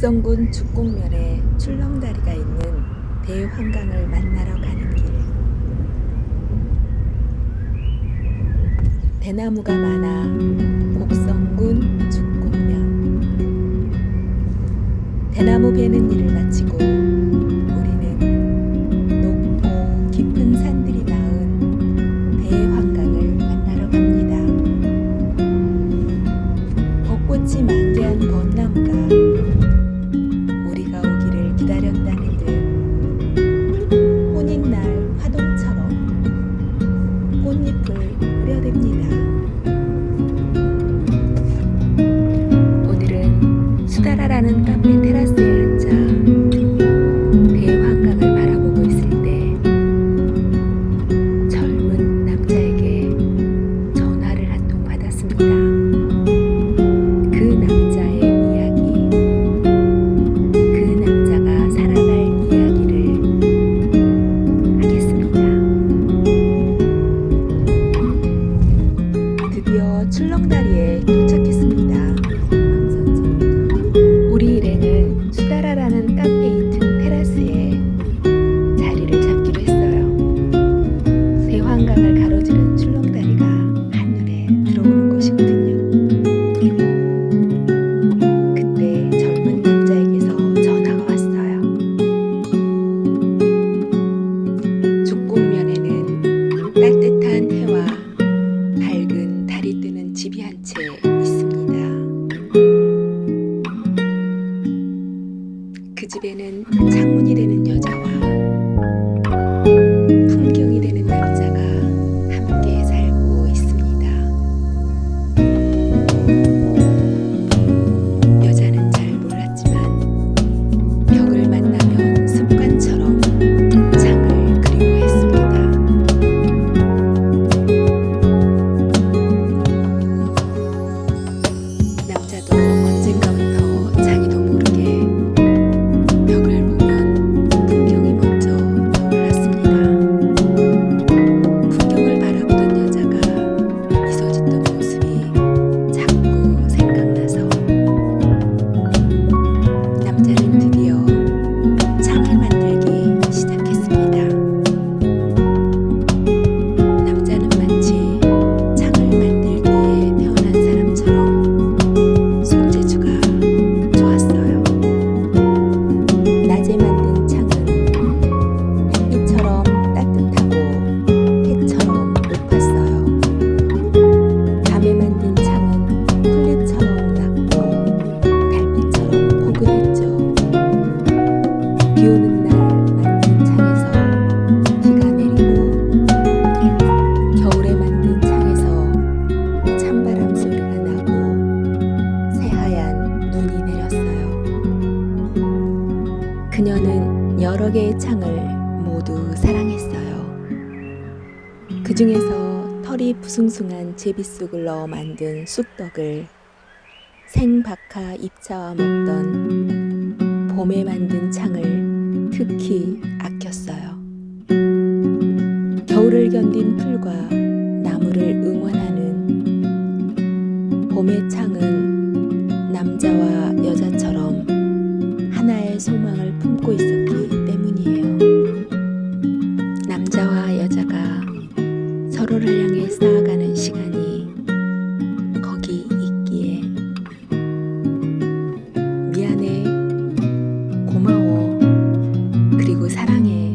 백성군 죽곡면에 출렁다리가 있는 대환강을 만나러 가는 길. 대나무가 많아 곡성군 죽곡면. 대나무 베는 일을 마치고 따뜻한 해와 밝은 달이 뜨는 집이 한 채 있습니다. 그 집에는 장문이 되는 여자 여러 개의 창을 모두 사랑했어요. 그 중에서 털이 부숭숭한 제비쑥을 넣어 만든 쑥떡을 생박하 입자와 먹던 봄에 만든 창을 특히 아꼈어요. 겨울을 견딘 풀과 나무를 응원하는 봄의 창은 사랑해.